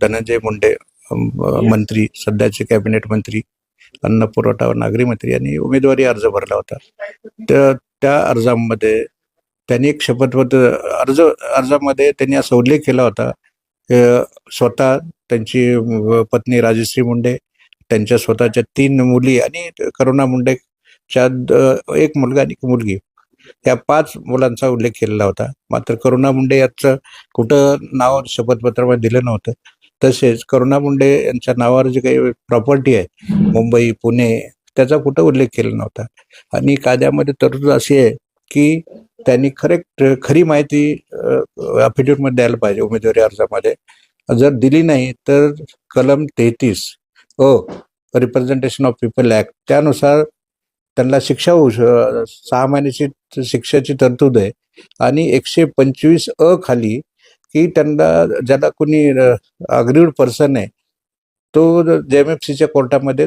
धनंजय मुंडे मंत्री सध्याचे कॅबिनेट मंत्री अन्न पुरवठा व नागरी मंत्री यांनी उमेदवारी अर्ज भरला होता. त्या त्या अर्जामध्ये त्यांनी एक शपथपत्र अर्ज अर्जामध्ये त्यांनी असा उल्लेख केला होता स्वतः त्यांची पत्नी राजश्री मुंडे त्यांच्या स्वतःच्या तीन मुली आणि करुणा मुंडेच्या एक मुलगा आणि एक मुलगी. या पाच मुलांचा उल्लेख केलेला होता. मात्र करुणा मुंडे याचं कुठं नाव शपथपत्रामध्ये दिलं नव्हतं. तसेच करुणा मुंडे यांच्या नावावर जी काही प्रॉपर्टी आहे मुंबई पुणे त्याचा कुठं उल्लेख केला नव्हता. आणि कायद्यामध्ये तरतूद अशी आहे की त्यांनी खरे खरी माहिती अफिडेविटमध्ये द्यायला पाहिजे उमेदवारी अर्जामध्ये. जर दिली नाही तर कलम तेहतीस अ रिप्रेझेंटेशन ऑफ पीपल ऍक्ट त्यानुसार त्यांना शिक्षा होऊ श- सहा महिन्याची शिक्षेची तरतूद आहे. आणि एकशे पंचवीस अ खाली की त्यांना ज्याला कोणी अग्रीड पर्सन आहे तो जेएमएफसीच्या कोर्टामध्ये